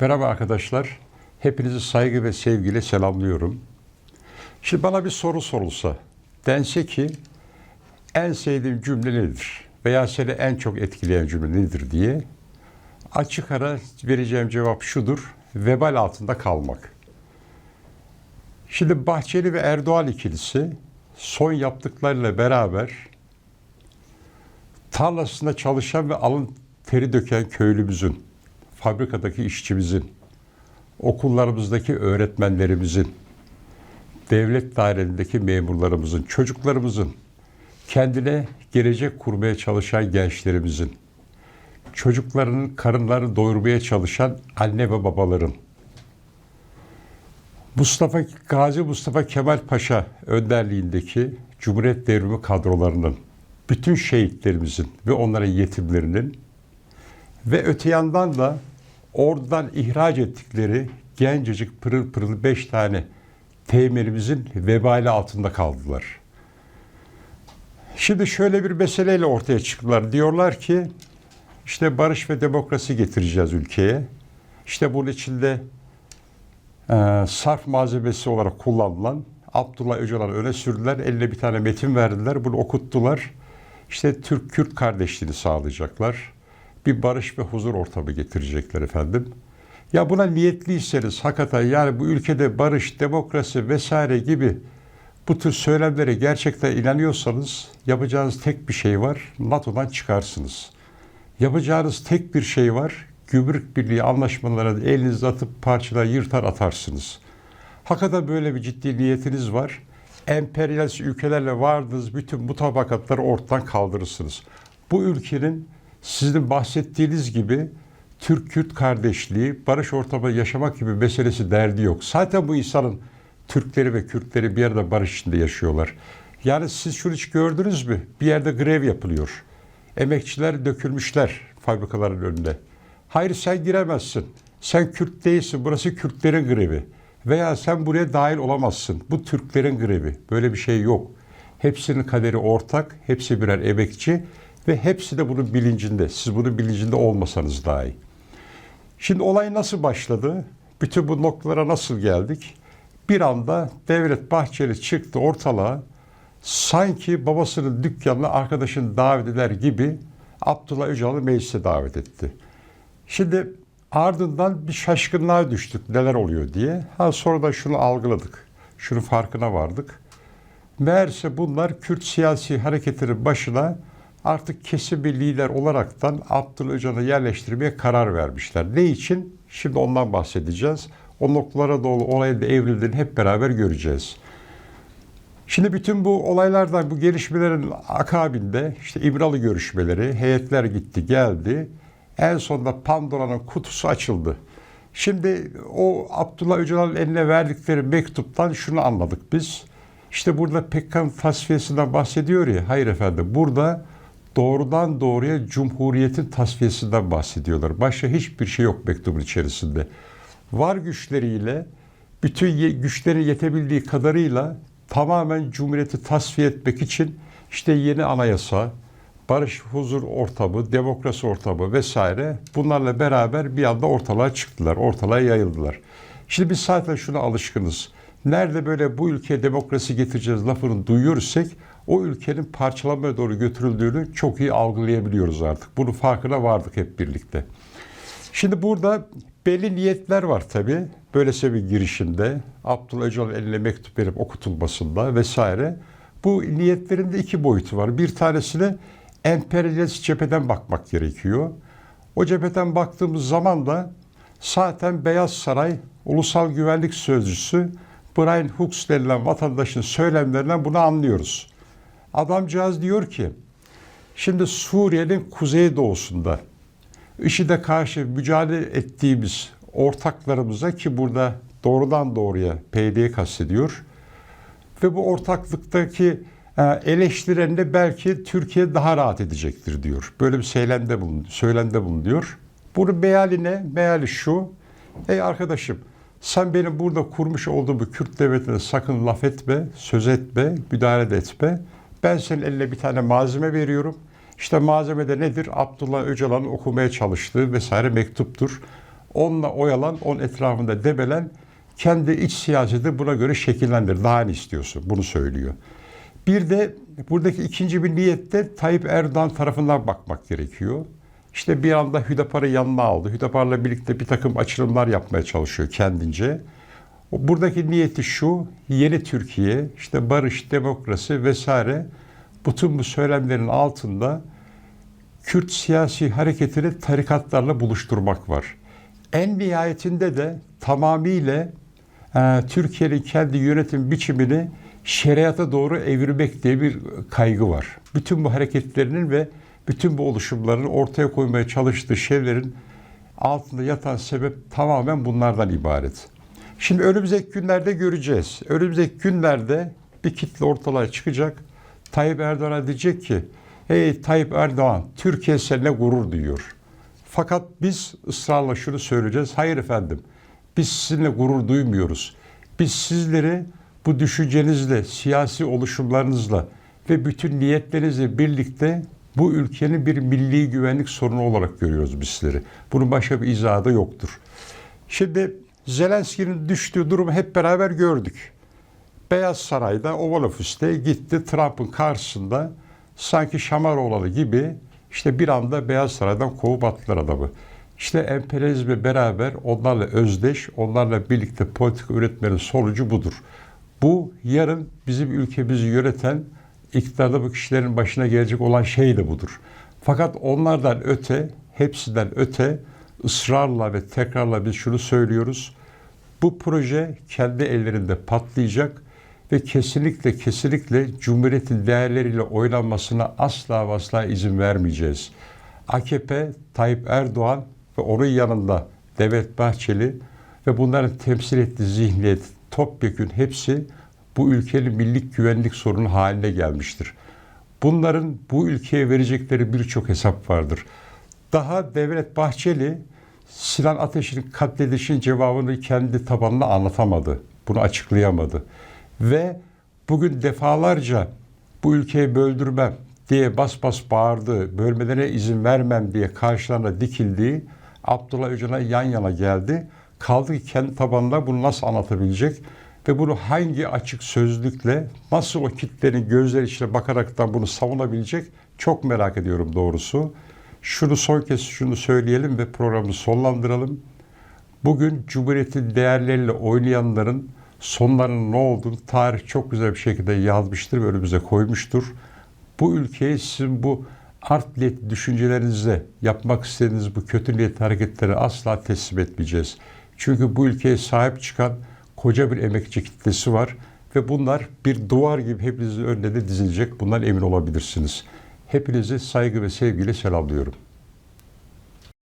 Merhaba arkadaşlar. Hepinizi saygı ve sevgiyle selamlıyorum. Şimdi bana bir soru sorulsa, dense ki en sevdiğim cümle nedir? Veya seni en çok etkileyen cümle nedir diye açık ara vereceğim cevap şudur. Vebal altında kalmak. Şimdi Bahçeli ve Erdoğan ikilisi son yaptıklarıyla beraber tarlasında çalışan ve alın teri döken köylümüzün, fabrikadaki işçimizin, okullarımızdaki öğretmenlerimizin, devlet dairelerindeki memurlarımızın, çocuklarımızın, kendine gelecek kurmaya çalışan gençlerimizin, çocuklarının karınlarını doyurmaya çalışan anne ve babaların, Mustafa Gazi Mustafa Kemal Paşa önderliğindeki Cumhuriyet Devrimi kadrolarının, bütün şehitlerimizin ve onların yetimlerinin ve öte yandan da oradan ihraç ettikleri gencecik pırıl pırıl beş tane teğmenimizin vebali altında kaldılar. Şimdi şöyle bir meseleyle ortaya çıktılar. Diyorlar ki işte barış ve demokrasi getireceğiz ülkeye. İşte bunun içinde e, sarf malzemesi olarak kullanılan Abdullah Öcalan'ı öne sürdüler. Eline bir tane metin verdiler. Bunu okuttular. İşte Türk-Kürt kardeşliğini sağlayacaklar. Bir barış ve huzur ortamı getirecekler efendim. Ya buna niyetliyseniz hakikaten yani bu ülkede barış, demokrasi vesaire gibi bu tür söylemlere gerçekten inanıyorsanız yapacağınız tek bir şey var. NATO'dan çıkarsınız. Yapacağınız tek bir şey var. Gümrük Birliği anlaşmalarını elinize atıp parçalar yırtar atarsınız. Hakikaten böyle bir ciddi niyetiniz var. Emperyalist ülkelerle vardığınız bütün mutabakatları ortadan kaldırırsınız. Bu ülkenin sizin bahsettiğiniz gibi Türk-Kürt kardeşliği, barış ortamı yaşamak gibi meselesi derdi yok. Zaten bu insanın Türkleri ve Kürtleri bir yerde barış içinde yaşıyorlar. Yani siz şunu hiç gördünüz mü? Bir yerde grev yapılıyor. Emekçiler dökülmüşler fabrikaların önünde. Hayır sen giremezsin. Sen Kürt değilsin. Burası Kürtlerin grevi. Veya sen buraya dahil olamazsın. Bu Türklerin grevi. Böyle bir şey yok. Hepsinin kaderi ortak. Hepsi birer emekçi ve hepsi de bunun bilincinde. Siz bunun bilincinde olmasanız dahi. Şimdi olay nasıl başladı? Bütün bu noktalara nasıl geldik? Bir anda Devlet Bahçeli çıktı ortalığa. Sanki babasının dükkanına arkadaşını davet eder gibi Abdullah Öcalan'ı meclise davet etti. Şimdi ardından bir şaşkınlığa düştük neler oluyor diye. Ha sonra da şunu algıladık. Şunun farkına vardık. Meğerse bunlar Kürt siyasi hareketinin başına artık kesin bir lider olaraktan Abdullah Öcalan'ı yerleştirmeye karar vermişler. Ne için? Şimdi ondan bahsedeceğiz. O noktalara doğru olayın da evrildiğini hep beraber göreceğiz. Şimdi bütün bu olaylardan, bu gelişmelerin akabinde işte İmralı görüşmeleri, heyetler gitti geldi. En sonunda Pandora'nın kutusu açıldı. Şimdi o Abdullah Öcalan'ın eline verdikleri mektuptan şunu anladık biz. İşte burada Pekkan tasfiyesinden bahsediyor ya. Hayır efendim burada doğrudan doğruya Cumhuriyet'in tasfiyesinden bahsediyorlar. Başka hiçbir şey yok mektubun içerisinde. Var güçleriyle, bütün güçlerin yetebildiği kadarıyla tamamen Cumhuriyet'i tasfiye etmek için işte yeni anayasa, barış, huzur ortamı, demokrasi ortamı vesaire bunlarla beraber bir anda ortalığa çıktılar, ortalığa yayıldılar. Şimdi biz zaten şuna alışkınız. Nerede böyle bu ülkeye demokrasi getireceğiz lafını duyuyorsak o ülkenin parçalanmaya doğru götürüldüğünü çok iyi algılayabiliyoruz artık. Bunun farkına vardık hep birlikte. Şimdi burada belli niyetler var tabii. Böylese bir girişinde Abdullah Öcalan eline mektup verip okutulmasında vesaire. Bu niyetlerin de iki boyutu var. Bir tanesine emperyalist cepheden bakmak gerekiyor. O cepheden baktığımız zaman da zaten Beyaz Saray Ulusal Güvenlik Sözcüsü Brian Hooks denilen vatandaşın söylemlerinden bunu anlıyoruz. Adamcağız diyor ki, şimdi Suriye'nin kuzeydoğusunda IŞİD'e karşı mücadele ettiğimiz ortaklarımıza ki burada doğrudan doğruya PYD'yi kastediyor ve bu ortaklıktaki e, eleştirenle belki Türkiye daha rahat edecektir diyor. Böyle bir söylemde bulun, söylemde bulun diyor. Bunun meali ne? Meali şu. Ey arkadaşım sen benim burada kurmuş olduğum bu Kürt devletine sakın laf etme, söz etme, müdahale etme. Ben senin eline bir tane malzeme veriyorum. İşte malzemede nedir? Abdullah Öcalan'ın okumaya çalıştığı vesaire mektuptur. onunla oyalan, onun etrafında debelen, kendi iç siyaseti buna göre şekillendir. Daha ne istiyorsun? Bunu söylüyor. Bir de buradaki ikinci bir niyette Tayyip Erdoğan tarafından bakmak gerekiyor. İşte bir anda Hüdapar'ı yanına aldı. Hüdapar'la birlikte bir takım açılımlar yapmaya çalışıyor kendince. Buradaki niyeti şu, yeni Türkiye, işte barış, demokrasi vesaire bütün bu söylemlerin altında Kürt siyasi hareketini tarikatlarla buluşturmak var. En nihayetinde de tamamıyla e, Türkiye'nin kendi yönetim biçimini şeriata doğru evirmek diye bir kaygı var. Bütün bu hareketlerinin ve bütün bu oluşumların ortaya koymaya çalıştığı şeylerin altında yatan sebep tamamen bunlardan ibaret. Şimdi önümüzdeki günlerde göreceğiz. Önümüzdeki günlerde bir kitle ortalığa çıkacak. Tayyip Erdoğan'a diyecek ki, hey Tayyip Erdoğan, Türkiye seninle gurur duyuyor. Fakat biz ısrarla şunu söyleyeceğiz. Hayır efendim, biz sizinle gurur duymuyoruz. Biz sizleri bu düşüncenizle, siyasi oluşumlarınızla ve bütün niyetlerinizle birlikte bu ülkenin bir milli güvenlik sorunu olarak görüyoruz biz sizleri. Bunun başka bir izahı da yoktur. Şimdi Zelenski'nin düştüğü durumu hep beraber gördük. Beyaz Saray'da Oval Ofis'te gitti Trump'ın karşısında sanki Şamaroğlu gibi işte bir anda Beyaz Saray'dan kovup attılar adamı. İşte emperyalizmle beraber onlarla özdeş, onlarla birlikte politika üretmenin sonucu budur. Bu yarın bizim ülkemizi yöneten iktidarda bu kişilerin başına gelecek olan şey de budur. Fakat onlardan öte, hepsinden öte ısrarla ve tekrarla biz şunu söylüyoruz. Bu proje kendi ellerinde patlayacak ve kesinlikle kesinlikle Cumhuriyet'in değerleriyle oynanmasına asla asla izin vermeyeceğiz. AKP, Tayyip Erdoğan ve onun yanında Devlet Bahçeli ve bunların temsil ettiği zihniyet, topyekün hepsi bu ülkenin milli güvenlik sorunu haline gelmiştir. Bunların bu ülkeye verecekleri birçok hesap vardır. Daha Devlet Bahçeli Sinan Ateş'in katledişin cevabını kendi tabanına anlatamadı. Bunu açıklayamadı. Ve bugün defalarca bu ülkeyi böldürmem diye bas bas bağırdı, bölmelerine izin vermem diye karşılarına dikildiği Abdullah Öcalan'a yan yana geldi. Kaldı ki kendi tabanına bunu nasıl anlatabilecek ve bunu hangi açık sözlükle nasıl o kitlerin gözleri içine bakaraktan bunu savunabilecek çok merak ediyorum doğrusu. Şunu son kez şunu söyleyelim ve programı sonlandıralım. Bugün Cumhuriyet'in değerleriyle oynayanların sonlarının ne olduğunu tarih çok güzel bir şekilde yazmıştır ve önümüze koymuştur. Bu ülkeyi sizin bu art niyetli düşüncelerinizle yapmak istediğiniz bu kötü niyetli hareketleri asla teslim etmeyeceğiz. Çünkü bu ülkeye sahip çıkan koca bir emekçi kitlesi var ve bunlar bir duvar gibi hepinizin önünde de dizilecek. Bundan emin olabilirsiniz. Hepinizi saygı ve sevgiyle selamlıyorum.